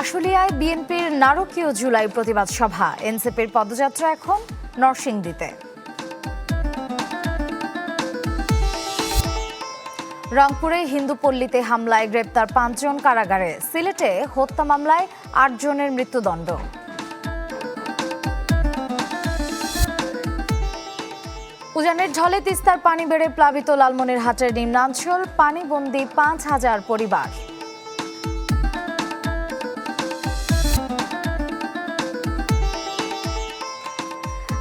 আশুলিয়ায় বিএনপির নারকীয় জুলাই প্রতিবাদ সভা। এনসিপির পদযাত্রা এখন নরসিংদীতে। রংপুরে হিন্দু পল্লীতে হামলায় গ্রেপ্তার পাঁচজন কারাগারে। সিলেটে হত্যা মামলায় আটজনের মৃত্যুদণ্ড। উজানের ঢলে তিস্তার পানি বেড়ে প্লাবিত লালমনিরহাটের নিম্নাঞ্চল। পানিবন্দী পাঁচ হাজার পরিবার।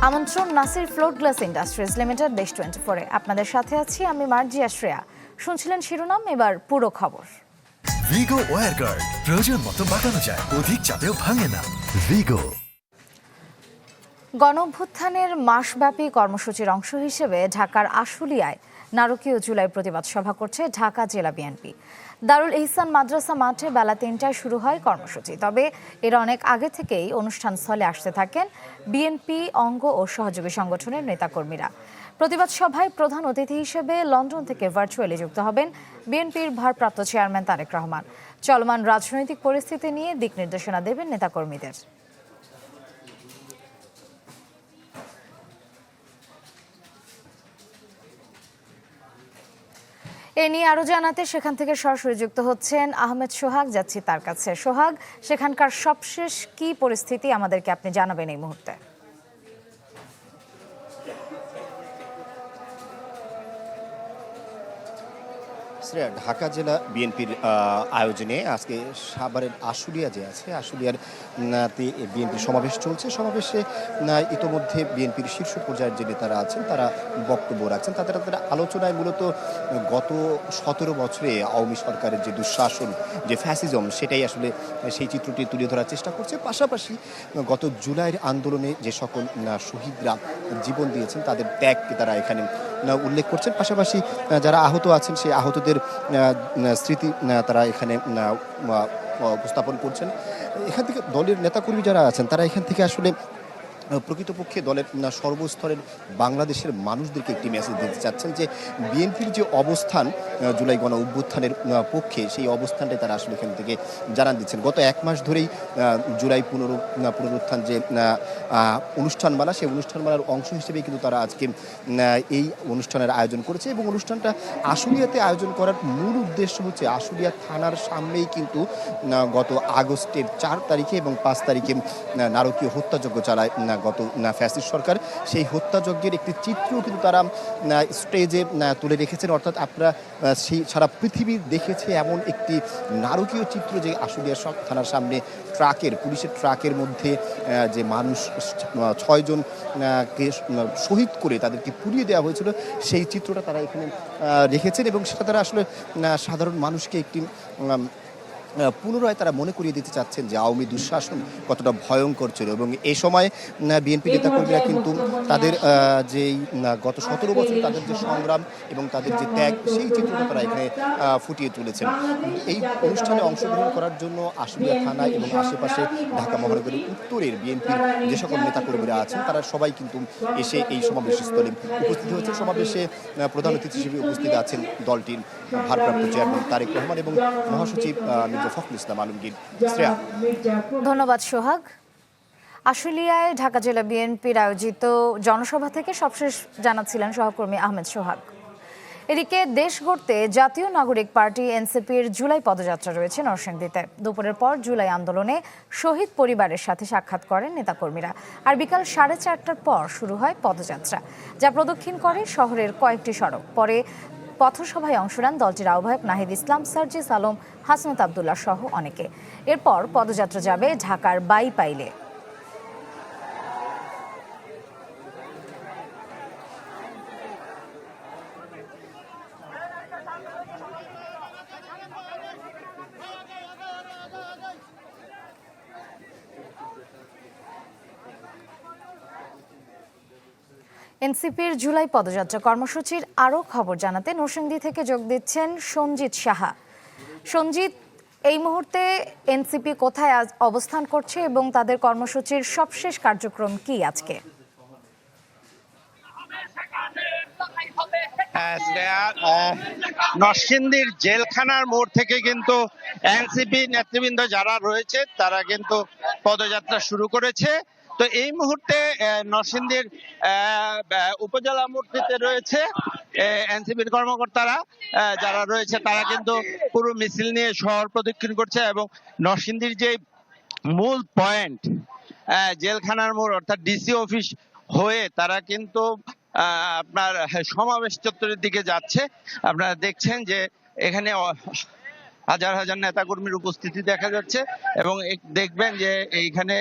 আমন্ত্রণ Nasir float glass industries limited Desh twenty ফোরে আপনাদের সাথে আছি আমি মার্জিয়া শ্রেয়া শুনছিলেন শিরোনাম এবার পুরো খবর। ভিগো ওয়ার গার্ড প্রয়োজন মতো বাঁকানো যায় অধিক চাপেও ভাঙে না। ভিগো। গণঅভ্যুত্থানের মাসব্যাপী কর্মসূচির অংশ হিসেবে ঢাকার আশুলিয়ায় নারকীয় জুলাই প্রতিবাদ সভা করছে ঢাকা জেলা বিএনপি। দারুল ইহসান মাদ্রাসা মাঠে বেলা তিনটায় শুরু হয় কর্মসূচি। তবে এর অনেক আগে থেকেই অনুষ্ঠান স্থলে আসতে থাকেন বিএনপি, অঙ্গ ও সহযোগী সংগঠনের নেতাকর্মীরা। প্রতিবাদ সভায় প্রধান অতিথি হিসেবে লন্ডন থেকে ভার্চুয়ালি যুক্ত হবেন বিএনপির ভারপ্রাপ্ত চেয়ারম্যান তারেক রহমান। চলমান রাজনৈতিক পরিস্থিতি নিয়ে দিক নির্দেশনা দেবেন নেতাকর্মীদের। এ নিয়ে আরও জানাতে সেখান থেকে সরাসরি যুক্ত হচ্ছেন আহমেদ সোহাগ, যাচ্ছি তার কাছে। সোহাগ, সেখানকার সবশেষ কি পরিস্থিতি আমাদেরকে আপনি জানাবেন এই মুহূর্তে? শ্রেয়া ঢাকা জেলা বিএনপির আয়োজনে আজকে সাভারের আশুলিয়া যে আছে, আশুলিয়ার তে বিএনপির সমাবেশ চলছে। সমাবেশে ইতোমধ্যে বিএনপির শীর্ষ পর্যায়ের যে নেতারা আছেন, তারা বক্তব্য রাখছেন। তাদের তাদের আলোচনায় মূলত গত সতেরো বছরে আওয়ামী সরকারের যে দুঃশাসন, যে ফ্যাসিজম, সেটাই আসলে সেই চিত্রটি তুলে ধরার চেষ্টা করছে। পাশাপাশি গত জুলাইয়ের আন্দোলনে যে সকল শহীদরা জীবন দিয়েছেন, তাদের ত্যাগকে তারা এখানে উল্লেখ করছেন। পাশাপাশি যারা আহত আছেন, সেই আহতদের স্মৃতি তারা এখানে উপস্থাপন করছেন। এখান থেকে দলের নেতাকর্মী যারা আছেন, তারা এখান থেকে আসলে প্রকৃতপক্ষে দলের সর্বস্তরের বাংলাদেশের মানুষদেরকে একটি মেসেজ দিতে চাচ্ছেন যে, বিএনপির যে অবস্থান জুলাই গণ অভ্যুত্থানের পক্ষে, সেই অবস্থানটাই তারা আসলে এখান থেকে জানান দিচ্ছেন। গত এক মাস ধরেই জুলাই পুনর পুনরুত্থান যে অনুষ্ঠানমালা, সেই অনুষ্ঠানমালার অংশ হিসেবে কিন্তু তারা আজকে এই অনুষ্ঠানের আয়োজন করেছে এবং অনুষ্ঠানটা আশুলিয়াতে আয়োজন করার মূল উদ্দেশ্য হচ্ছে আশুলিয়া থানার সামনেই কিন্তু গত আগস্টের চার তারিখে এবং পাঁচ তারিখে নারকীয় হত্যাযজ্ঞ চালায় গত না ফ্যাসিস্ট সরকার সেই হত্যাযজ্ঞের একটি চিত্রও কিন্তু তারা স্টেজে তুলে রেখেছেন। অর্থাৎ আপনারা সেই সারা পৃথিবী দেখেছে এমন একটি নারকীয় চিত্র যে আশুলিয়া থানার সামনে ট্রাকের পুলিশের ট্রাকের মধ্যে যে মানুষ আহ, ছয়জন কে শহীদ করে তাদেরকে পুড়িয়ে দেওয়া হয়েছিল সেই চিত্রটা তারা এখানে রেখেছেন এবং সেটা তারা আসলে সাধারণ মানুষকে একটি পুনরায় তারা মনে করিয়ে দিতে চাচ্ছেন যে আওয়ামী দুঃশাসন কতটা ভয়ঙ্কর ছিল এবং এই সময় বিএনপি নেতাকর্মীরা কিন্তু তাদের যেই গত সতেরো বছর তাদের যে সংগ্রাম এবং তাদের যে ত্যাগ সেই চিত্রটা তারা এখানে ফুটিয়ে তুলেছেন। এই অনুষ্ঠানে অংশগ্রহণ করার জন্য আশুলিয়া থানা এবং আশেপাশে ঢাকা মহানগরের উত্তরের বিএনপির যে সকল নেতাকর্মীরা আছেন তারা সবাই কিন্তু এসে এই সমাবেশ স্থলে উপস্থিত হয়েছে। সমাবেশে প্রধান অতিথি হিসেবে উপস্থিত আছেন দলটির ভারপ্রাপ্ত চেয়ারম্যান তারেক রহমান এবং মহাসচিব মির্জা ফখরুল ইসলাম আলমগীর। শ্রেয়া। ধন্যবাদ সোহাগ। আশুলিয়ায় ঢাকা জেলা বিএনপির আয়োজিত জনসভা থেকে সবশেষ জানাচ্ছিলেন সহকর্মী আহমেদ সোহাগ। এদিকে দেশ গড়তে জাতীয় নাগরিক পার্টি এনসিপির জুলাই পদযাত্রা রয়েছে নরসিংদীতে। দুপুরের পর জুলাই আন্দোলনে শহীদ পরিবারের সাথে সাক্ষাৎ করেন নেতাকর্মীরা। আর বিকাল সাড়ে চারটার পর শুরু হয় পদযাত্রা যা প্রদক্ষিণ করে শহরের কয়েকটি সড়ক। পরে পথসভায় অংশ নেন দলটির আহ্বায়ক নাহিদ ইসলাম, সার্জিস আলম, হাসনাত আবদুল্লাহ সহ অনেকে। এরপর পদযাত্রা যাবে ঢাকার বাইপাইলে। এনসিপির জুলাই পদযাত্রা কর্মসূচির আরও খবর জানাতে নরসিংদী থেকে যোগ দিচ্ছেন সঞ্জিত সাহা। সঞ্জিত এই মুহূর্তে এনসিপি কোথায় আজ অবস্থান করছে এবং তাদের কর্মসূচির সবশেষ কার্যক্রম কি আজকে? হ্যাঁ, নরসিংদীর জেলখানার মোড় থেকে কিন্তু এনসিপি নেতৃবৃন্দ যারা রয়েছে তারা কিন্তু পদযাত্রা শুরু করেছে। তো এই মুহূর্তে নরসিংদীর উপজেলা মূর্তিতে রয়েছে এনসিপির কর্মকর্তারা যারা রয়েছে তারা কিন্তু পুরো মিছিল নিয়ে শহর প্রদক্ষিণ করছে এবং নরসিংদীর যে মূল পয়েন্ট জেলখানার মোড় অর্থাৎ ডিসি অফিস হয়ে তারা কিন্তু আপনার সমাবেশ চত্বরের দিকে যাচ্ছে। আপনারা দেখছেন যে এখানে হাজার হাজার নেতাকর্মীর উপস্থিতি দেখা যাচ্ছে এবং দেখবেন যে এইখানে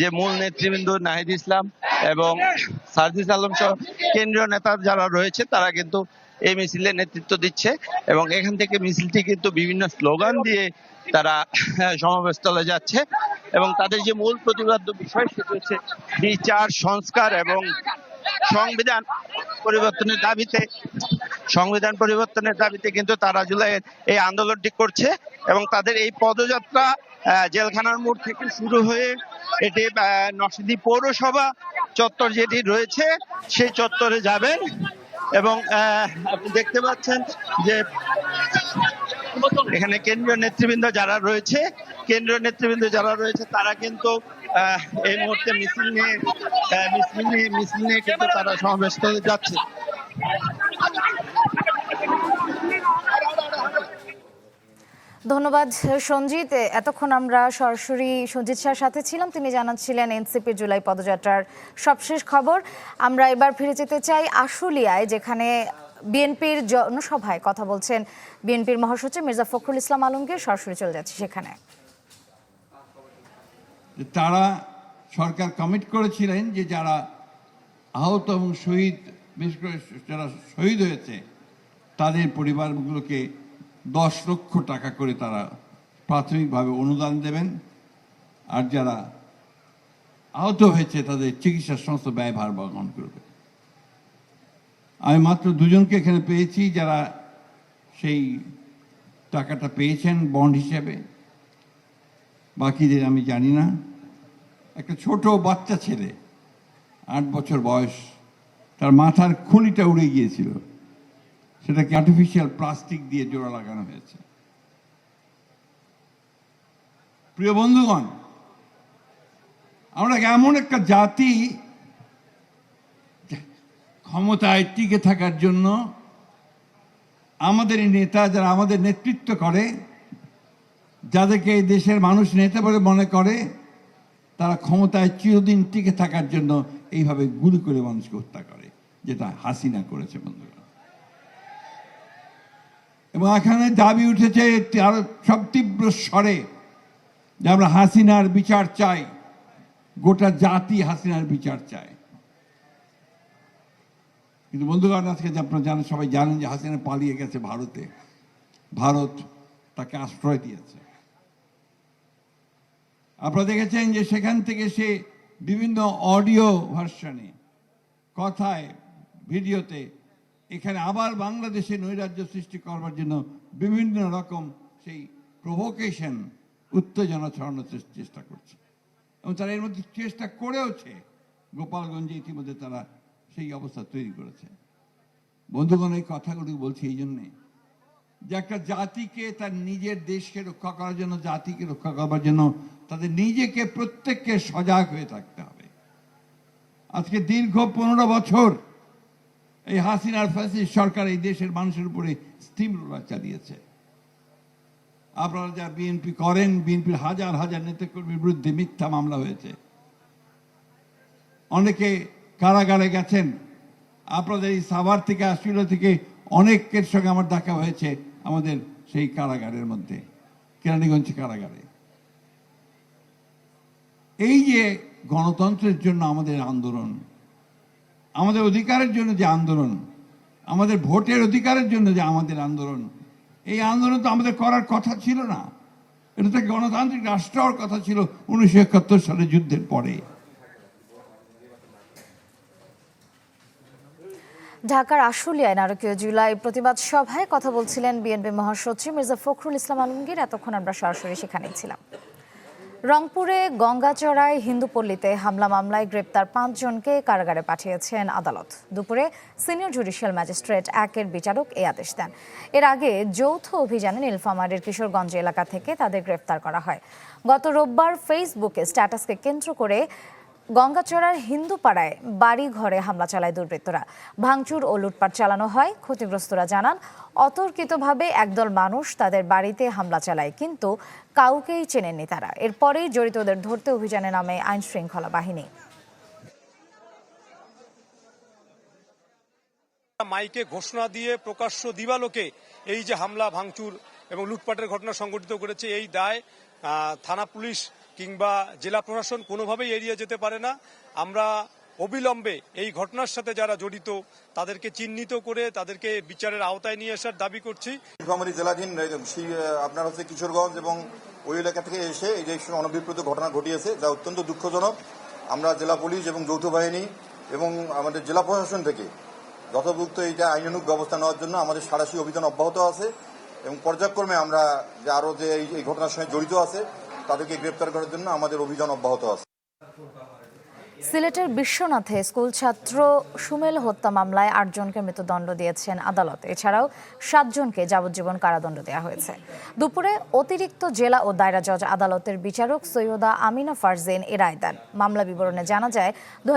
যে মূল নেতৃবৃন্দ নাহিদ ইসলাম এবং সার্জিস আলম সহ কেন্দ্রীয় নেতা যারা রয়েছে, তারা কিন্তু এই মিছিলে নেতৃত্ব দিচ্ছে এবং এখান থেকে মিছিলটি কিন্তু বিভিন্ন স্লোগান দিয়ে তারা সমাবেশস্থলে যাচ্ছে এবং তাদের যে মূল প্রতিবাদ্য বিষয় সেটি হচ্ছে বিচার, সংস্কার এবং সংবিধান পরিবর্তনের দাবিতে সংবিধান পরিবর্তনের দাবিতে কিন্তু তারা জুলাইয়ের এই আন্দোলনটি করছে এবং তাদের এই পদযাত্রা জেলখানার মোড় থেকে শুরু হয়ে এটি নরসিংদী পৌরসভা চত্বর যেটি রয়েছে, সেই চত্বরে যাবেন এবং আপনি দেখতে পাচ্ছেন যে এখানে কেন্দ্রীয় নেতৃবৃন্দ যারা রয়েছে, কেন্দ্রীয় নেতৃবৃন্দ যারা রয়েছে, তারা কিন্তু এই মুহূর্তে মিছিল নিয়ে মিছিল নিয়ে মিছিল নিয়ে কিন্তু তারা সমাবেশ যাচ্ছে। ধন্যবাদ, সঞ্জিত। এতক্ষণ আমরা সরাসরি সঞ্জিত শাহর সাথে ছিলাম। তিনি জানাচ্ছিলেন এনসিপি জুলাই পদযাত্রার সবশেষ খবর। আমরা এবার ফিরে যেতে চাই আশুলিয়ায়, যেখানে বিএনপির জনসভায় কথা বলছেন বিএনপির মহাসচিব মির্জা ফখরুল ইসলাম আলমগীর। সরাসরি চলে যাচ্ছে সেখানে। তারা সরকার কমিট করেছিলেন যে যারা আহত এবং শহীদ, বিশেষ করে যারা শহীদ হয়েছে, তাদের পরিবারগুলোকে দশ লক্ষ টাকা করে তারা প্রাথমিকভাবে অনুদান দেবেন। আর যারা আহত হয়েছে, তাদের চিকিৎসার সমস্ত ব্যয়ভার বহন করবে। আমি মাত্র দুজনকে এখানে পেয়েছি যারা সেই টাকাটা পেয়েছেন বন্ড হিসেবে। বাকিদের আমি জানি না। একটা ছোট বাচ্চা ছেলে, আট বছর বয়স, তার মাথার খুলিটা উড়ে গিয়েছিল। সেটাকে আর্টিফিশিয়াল প্লাস্টিক দিয়ে জোড়া লাগানো হয়েছে। প্রিয় বন্ধুগণ, আমরা এমন একটা জাতি ক্ষমতায় টিকে থাকার জন্য আমাদের নেতা যারা আমাদের নেতৃত্ব করে, যাদেরকে এই দেশের মানুষ নেতা বলে মনে করে, তারা ক্ষমতায় চিরদিন টিকে থাকার জন্য এইভাবে গুলি করে মানুষকে হত্যা করে, যেটা হাসিনা করেছে বন্ধুরা। এবং এখানে দাবি উঠেছে আরও সব তীব্র স্বরে যে আমরা হাসিনার বিচার চাই, গোটা জাতি হাসিনার বিচার চায়। কিন্তু বন্ধুগণ, আজকে আপনারা জানেন, সবাই জানেন যে হাসিনা পালিয়ে গেছে ভারতে। ভারত তাকে আশ্রয় দিয়েছে। আপনারা দেখেছেন যে সেখান থেকে সে বিভিন্ন অডিও ভার্সনে, কথায়, ভিডিওতে এখানে আবার বাংলাদেশে নৈরাজ্য সৃষ্টি করবার জন্য বিভিন্ন রকম সেই প্রভোকেশন উত্তেজনা ছড়ানোর চেষ্টা করছে। এবং তারা এর মধ্যে চেষ্টা করেওছে। গোপালগঞ্জে ইতিমধ্যে তারা সেই অবস্থা তৈরি করেছে। বন্ধুগণ, এই কথাগুলি বলছি এই জন্যে যে একটা জাতিকে তার নিজের দেশকে রক্ষা করার জন্য, জাতিকে রক্ষা করবার জন্য তাদের নিজেকে প্রত্যেককে সজাগ হয়ে থাকতে হবে। আজকে দীর্ঘ পনেরো বছর এই হাসিনার ফ্যাসিস্ট সরকার এই দেশের মানুষের উপরে স্টিম রোলার চালিয়েছে। আপনারা যা বিএনপি করেন বিএনপির হাজার হাজার নেতাকর্মীর বিরুদ্ধে মিথ্যা মামলা হয়েছে। অনেকে কারাগারে গেছেন। আপনাদের এই সাভার থেকে, আশুলিয়া থেকে অনেকের সঙ্গে আমার দেখা হয়েছে আমাদের সেই কারাগারের মধ্যে, কেরানীগঞ্জ কারাগারে। এই যে গণতন্ত্রের জন্য আমাদের আন্দোলন আমাদের অধিকারের জন্য যে আন্দোলন, আমাদের ভোটের অধিকারের জন্য যে আমাদের আন্দোলন, এই আন্দোলন তো আমাদের করার কথা ছিল না। এটা তো গণতান্ত্রিক রাষ্ট্র হওয়ার কথা ছিল উনিশশো একাত্তর সালে যুদ্ধের পরে। ঢাকার আশুলিয়ায় নারকীয় জুলাই প্রতিবাদ সভায় কথা বলছিলেন বিএনপি মহাসচিব মির্জা ফখরুল ইসলাম আলমগীর। এতক্ষণ আমরা সরাসরি সেখানেই ছিলাম। রংপুরে গঙ্গাচড়ায় হিন্দুপল্লীতে হামলা মামলায় গ্রেপ্তার পাঁচজনকে কারাগারে পাঠিয়েছেন আদালত। দুপুরে সিনিয়র জুডিশিয়াল ম্যাজিস্ট্রেট একের বিচারক এই আদেশ দেন। এর আগে যৌথ অভিযানে নীলফামারীর কিশোরগঞ্জ এলাকা থেকে তাদের গ্রেপ্তার করা হয়। গত রোববার ফেসবুকে স্ট্যাটাসকে কেন্দ্র করে গঙ্গাচড়ার হিন্দুপাড়ায় বাড়ি ঘরে হামলা চালায় দুর্বৃত্তরা। ভাঙচুর ও লুটপাট চালানো হয়, ক্ষতিগ্রস্তরা জানান, অতর্কিতভাবে একদল মানুষ তাদের বাড়িতে হামলা চালায়, কিন্তু কাউকেই চেনেননি তারা। এরপরেই জড়িতদের ধরতে অভিযানে নামে আইন শৃঙ্খলা বাহিনী। মাইকে ঘোষণা দিয়ে প্রকাশ্য দিবালোকে এই যে হামলা, ভাঙচুর এবং লুটপাটের ঘটনা সংঘটিত করেছে এই দায় থানা পুলিশ কিংবা জেলা প্রশাসন কোনোভাবেই এড়িয়ে যেতে পারে না। আমরা অবিলম্বে এই ঘটনার সাথে যারা জড়িত, তাদেরকে চিহ্নিত করে তাদেরকে বিচারের আওতায় নিয়ে আসার দাবি করছি। জেলাধীন আপনার হচ্ছে কিশোরগঞ্জ এবং ওই এলাকা থেকে এসে এই যে অনভিপ্রেত ঘটনা ঘটিয়েছে, যা অত্যন্ত দুঃখজনক। আমরা জেলা পুলিশ এবং যৌথ বাহিনী এবং আমাদের জেলা প্রশাসন থেকে যথোপযুক্ত এইটা আইনানুগ ব্যবস্থা নেওয়ার জন্য আমাদের সারাশি অভিযান অব্যাহত আছে এবং পর্যায়ক্রমে আমরা যে আরও যে এই ঘটনার সঙ্গে জড়িত আছে তাদেরকে গ্রেপ্তার করার জন্য আমাদের অভিযান অব্যাহত আছে। সিলেটের বিশ্বনাথে স্কুল ছাত্র সুমেল হত্যা মামলায় আটজনকে মৃত্যুদণ্ড দিয়েছেন আদালত। এছাড়াও সাতজনকে যাবজ্জীবন কারাদণ্ড দেওয়া হয়েছে। দুপুরে অতিরিক্ত জেলা ও দায়রা জজ আদালতের বিচারক সৈয়দা আমিনা ফারজেন এ রায় দেন। মামলা বিবরণে জানা যায় দু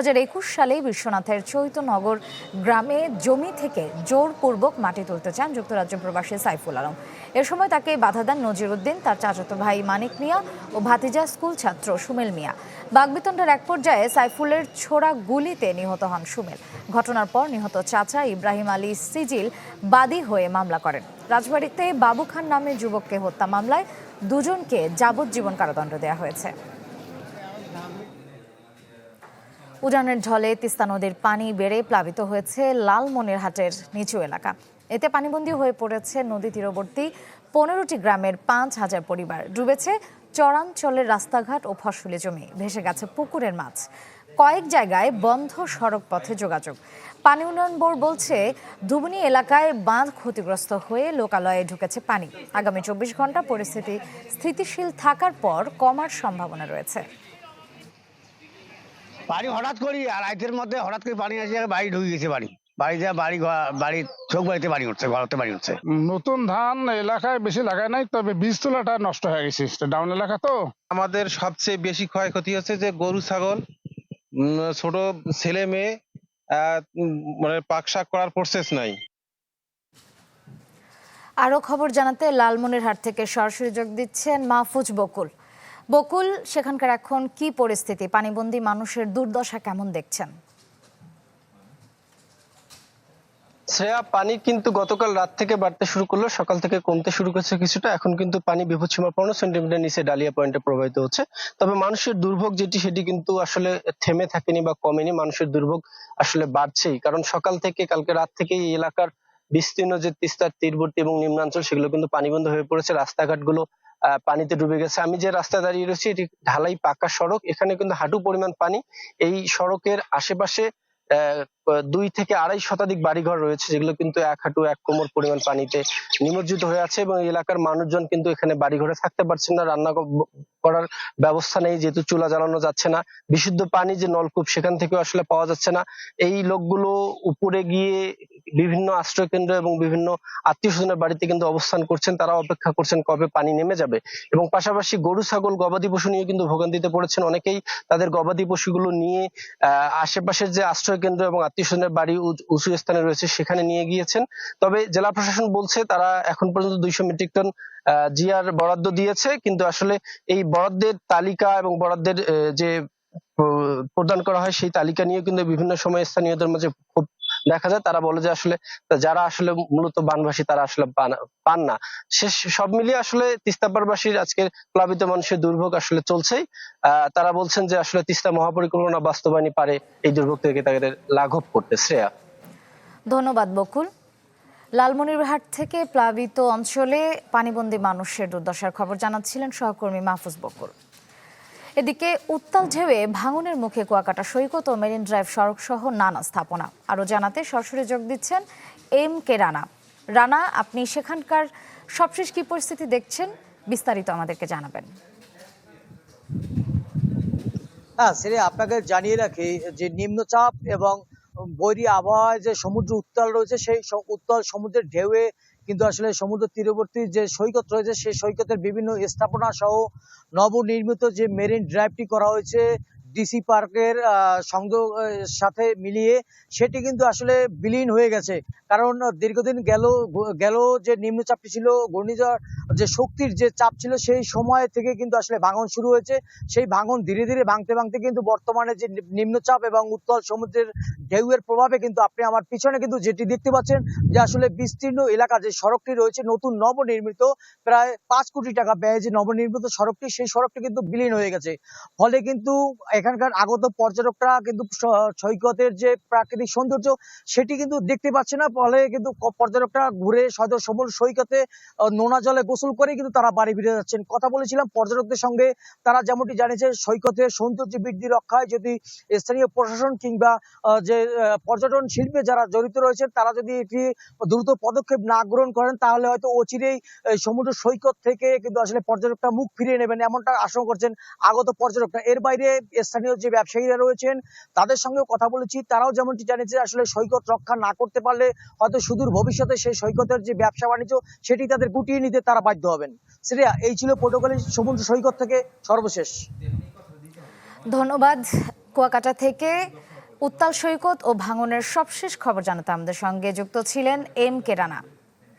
সালে বিশ্বনাথের চৈতনগর গ্রামে জমি থেকে জোরপূর্বক মাটি তুলতে চান যুক্তরাজ্য প্রবাসী সাইফুল আলম। এ সময় তাকে বাধা দেন নজিরুদ্দিন, তার চাচাতো ভাই মানিক মিয়া ও ভাতিজা স্কুল ছাত্র সুমেল মিয়া। বাগবিতণ্ডার এক পর্যায়ে সাইফুলের ছোড়া গুলিতে নিহত হন সুমেল। ঘটনার পর নিহত চাচা ইব্রাহিম আলী সিজিল বাদী হয়ে মামলা করেন। রাজবাড়িতে বাবু খান নামে যুবককে হত্যা মামলায় দুজনকে যাবজ্জীবন কারাদণ্ড দেওয়া হয়েছে। উজানের ঢলে তিস্তা নদীর পানি বেড়ে প্লাবিত হয়েছে লালমনিরহাটের নিচু এলাকা। এতে পানিবন্দী হয়ে পড়েছে নদী তীরবর্তী পনেরোটি গ্রামের পাঁচ হাজার পরিবার। ডুবেছে চরাঞ্চলের রাস্তাঘাট ও ফসলি জমি ভেসে গেছে পুকুরের মাছ। কয়েক জায়গায় বন্ধ সড়ক পথে যোগাযোগ। পানি উন্নয়ন বোর্ড বলছে ধুবুনি এলাকায় বাঁধ ক্ষতিগ্রস্ত হয়ে লোকালয়ে ঢুকেছে পানি। আগামী চব্বিশ ঘণ্টা পরিস্থিতি স্থিতিশীল থাকার পর কমার সম্ভাবনা রয়েছে। পানি হঠাৎ করি আর রাইতের মধ্যে হঠাৎ করে পানি আসে বাড়ি ঢুকে গেছে বাড়ি বাড়ি যা বাড়ি বাড়ি চোখ বাড়িতে বাড়ি উঠছে ঘরতে বাড়ি উঠছে। নতুন ধান এলাকায় বেশি লাগায় নাই তবে বীজ তোলাটা নষ্ট হয়ে গেছে। ডাউন এলাকা তো। আমাদের সবচেয়ে বেশি ক্ষয়ক্ষতি হচ্ছে যে গরু ছাগল উম, ছোট ছেলে মেয়ে আহ, মানে পাক শাক করার প্রসেস নাই। আরও খবর জানাতে লালমনিরহাট থেকে সরাসরি যোগ দিচ্ছেন মাহফুজ বকুল। বকুল সেখানকার এখন কি পরিস্থিতি? পানিবন্দী মানুষের দুর্দশা কেমন দেখছেন? শ্রেয়া পানি কিন্তু গতকাল রাত থেকে বাড়তে শুরু করল, সকাল থেকে কমতে শুরু করেছে কিছুটা। এখন কিন্তু পানি বিপদসীমা পনেরো সেন্টিমিটার নিচে ডালিয়া পয়েন্টে প্রবাহিত হচ্ছে। তবে মানুষের দুর্ভোগ যেটি, সেটি কিন্তু আসলে থেমে থাকেনি বা কমেনি। মানুষের দুর্ভোগ আসলে বাড়ছেই। কারণ সকাল থেকে, কালকে রাত থেকে এই এলাকার বিস্তীর্ণ যে তিস্তার তীরবর্তী এবং নিম্নাঞ্চল, সেগুলো কিন্তু পানিবন্ধ হয়ে পড়েছে। রাস্তাঘাটগুলো পানিতে ডুবে গেছে। আমি যে রাস্তায় দাঁড়িয়ে রয়েছি, এটি ঢালাই পাকা সড়ক। এখানে কিন্তু হাঁটু পরিমাণ পানি। এই সড়কের আশেপাশে দুই থেকে আড়াই শতাধিক বাড়িঘর রয়েছে যেগুলো কিন্তু এক হাঁটু এক কোমর পরিমাণ পানিতে নিমজ্জিত হয়ে আছে এবং এলাকার মানুষজন কিন্তু এখানে বাড়িঘরে থাকতে পারছেন না রান্না করার ব্যবস্থা নেই যেহেতু চুলা জ্বালানো যাচ্ছে না। বিশুদ্ধ পানি যে নলকূপ সেখান থেকে আসলে পাওয়া যাচ্ছে না। এই লোকগুলো উপরে গিয়ে বিভিন্ন আশ্রয় কেন্দ্র এবং বিভিন্ন আত্মীয় স্বজনের বাড়িতে কিন্তু অবস্থান করছেন তারা অপেক্ষা করছেন কবে পানি নেমে যাবে। এবং পাশাপাশি গরু ছাগল গবাদি পশু নিয়ে কিন্তু ভোগান্তিতে পড়েছেন অনেকেই। তাদের গবাদি পশুগুলো নিয়ে আহ, আশেপাশের যে আশ্রয় কেন্দ্র এবং স্বজনের বাড়ি উঁচু স্থানে রয়েছে, সেখানে নিয়ে গিয়েছেন। তবে জেলা প্রশাসন বলছে তারা এখন পর্যন্ত দুইশো মেট্রিক টন জিআর বরাদ্দ দিয়েছে, কিন্তু আসলে এই বরাদ্দের তালিকা এবং বরাদ্দের যে প্রদান করা হয় সেই তালিকা নিয়ে কিন্তু বিভিন্ন সময় স্থানীয়দের মাঝে খুব দেখা যায় তারা বলে যে আসলে, যারা আসলে মূলত বানভাসী তারা আসলে পান- না। সে সব মিলিয়ে আসলে তিস্তাপাড়বাসীর আজকে প্লাবিত মানুষের দুর্ভোগ আসলে চলছেই। তারা বলছেন যে আসলে তিস্তা মহাপরিকল্পনা বাস্তবায়নই পারে এই দুর্ভোগ থেকে তাদের লাঘব করতে। শ্রেয়া। ধন্যবাদ, বকুল। লালমনিরহাট থেকে প্লাবিত অঞ্চলে পানিবন্দী মানুষের দুর্দশার খবর জানাচ্ছিলেন সহকর্মী মাহফুজ বকুল। এদিকে উত্তাল ঢেউয়ে ভাঙনের মুখে কুয়াকাটা সৈকত ও মেরিন ড্রাইভ সড়ক সহ নানা স্থাপনা। আরও জানাতে সরাসরি যোগ দিচ্ছেন এম কে রানা। রানা, আপনি সেখানকার সবশেষ কি পরিস্থিতি দেখছেন? বিস্তারিত আমাদেরকে জানাবেন। হ্যাঁ সেটা আপনাকে জানিয়ে রাখি যে নিম্নচাপ এবং বৈরী আবহাওয়ায় যে সমুদ্র উত্তাল রয়েছে, সেই উত্তাল সমুদ্রের ঢেউয়ে কিন্তু আসলে সমুদ্র তীরবর্তী যে সৈকত রয়েছে, সেই সৈকতের বিভিন্ন স্থাপনা সহ নবনির্মিত যে মেরিন ড্রাইভটি করা হয়েছে ডিসি পার্কের সংযোগ সাথে মিলিয়ে সেটি কিন্তু আসলে বিলীন হয়ে গেছে। কারণ দীর্ঘদিন গেল গেল যে নিম্নচাপটি ছিল, ঘূর্ণিঝড়, যে শক্তির যে চাপ ছিল, সেই সময় থেকে কিন্তু আসলে ভাঙন শুরু হয়েছে। সেই ভাঙন ধীরে ধীরে ভাঙতে ভাঙতে কিন্তু বর্তমানে যে নিম্নচাপ এবং উত্তল সমুদ্রের ঢেউয়ের প্রভাবে কিন্তু আপনি আমার পিছনে কিন্তু যেটি দেখতে পাচ্ছেন, যে আসলে বিস্তীর্ণ এলাকা, যে সড়কটি রয়েছে, নতুন নবনির্মিত, প্রায় পাঁচ কোটি টাকা ব্যয়ে যে নবনির্মিত সড়কটি, সেই সড়কটি কিন্তু বিলীন হয়ে গেছে। ফলে কিন্তু এখানকার আগত পর্যটকরা কিন্তু সৈকতের যে প্রাকৃতিক সৌন্দর্য, সেটি কিন্তু দেখতে পাচ্ছে না। ফলে কিন্তু পর্যটকরা ঘুরে সদ সবল সৈকতে নোনা জলে গোসল করে কিন্তু তারা বাড়ি ফিরে যাচ্ছেন। কথা বলেছিলাম, পর্যটকদের সঙ্গে তারা যেমনটি জানিয়েছে সৈকতের সৌন্দর্য বৃদ্ধি রক্ষায় যদি স্থানীয় প্রশাসন কিংবা যে পর্যটন শিল্পে যারা জড়িত রয়েছেন, তারা যদি এটি দ্রুত পদক্ষেপ না গ্রহণ করেন, তাহলে হয়তো অচিরেই সমুদ্র সৈকত থেকে কিন্তু আসলে পর্যটকরা মুখ ফিরিয়ে নেবেন, এমনটা আশঙ্কা করছেন আগত পর্যটকরা। এর বাইরে স্থানীয় যে ব্যবসায়ীরা রয়েছেন, তাদের সঙ্গেও কথা বলেছি। তারাও যেমনটি জানিয়েছে, আসলে সৈকত রক্ষা না করতে পারলে হয়তো সুদূর ভবিষ্যতে সেই সৈকতের যে ব্যবসা বাণিজ্য, সেটি তাদের গুটিয়ে নিতে তারা বাধ্য হবেন। শ্রেয়া এই ছিল পটুয়াখালী সমুদ্র সৈকত থেকে সর্বশেষ। ধন্যবাদ। কুয়াকাটা থেকে উত্তাল সৈকত ও ভাঙনের সবশেষ খবর জানাতে আমাদের সঙ্গে যুক্ত ছিলেন এম কে রানা।